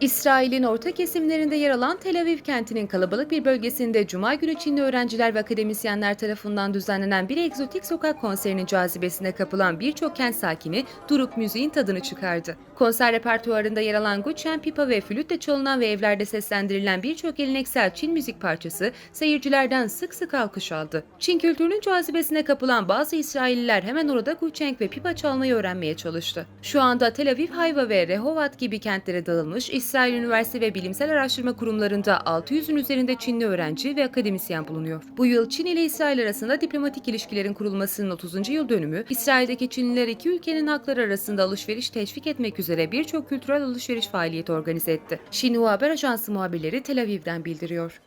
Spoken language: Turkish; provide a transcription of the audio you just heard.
İsrail'in orta kesimlerinde yer alan Tel Aviv kentinin kalabalık bir bölgesinde Cuma günü Çinli öğrenciler ve akademisyenler tarafından düzenlenen bir egzotik sokak konserinin cazibesine kapılan birçok kent sakini durup müziğin tadını çıkardı. Konser repertuarında yer alan Guchen, pipa ve flütle çalınan ve evlerde seslendirilen birçok geleneksel Çin müzik parçası seyircilerden sık sık alkış aldı. Çin kültürünün cazibesine kapılan bazı İsrailliler hemen orada Gucheng ve pipa çalmayı öğrenmeye çalıştı. Şu anda Tel Aviv, Hayfa ve Rehovat gibi kentlere dağılmış İsrail Üniversite ve Bilimsel Araştırma Kurumlarında 600'ün üzerinde Çinli öğrenci ve akademisyen bulunuyor. Bu yıl Çin ile İsrail arasında diplomatik ilişkilerin kurulmasının 30. yıl dönümü, İsrail'deki Çinliler iki ülkenin hakları arasında alışveriş teşvik etmek üzere birçok kültürel alışveriş faaliyeti organize etti. Xinhua Haber Ajansı muhabirleri Tel Aviv'den bildiriyor.